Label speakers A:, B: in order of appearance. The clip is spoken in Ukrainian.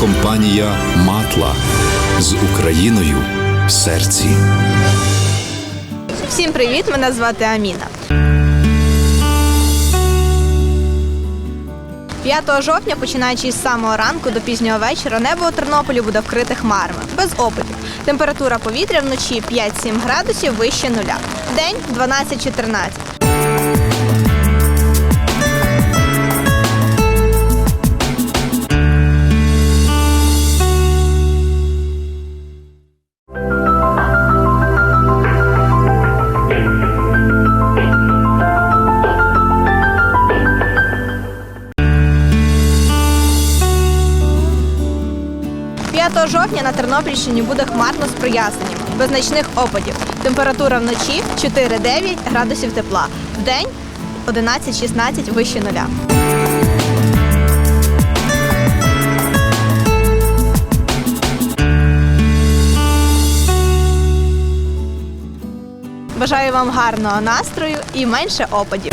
A: компанія Матла з Україною в серці.
B: Всім привіт! Мене звати Аміна. 5 жовтня, починаючи з самого ранку до пізнього вечора, небо у Тернополі буде вкрите хмарами, без опадів. Температура повітря вночі 5-7 градусів вище нуля. День 12-14. «5 жовтня на Тернопільщині буде хмарно з проясненнями, без значних опадів. Температура вночі 4-9 градусів тепла. Вдень 11-16 вище нуля. Бажаю вам гарного настрою і менше опадів.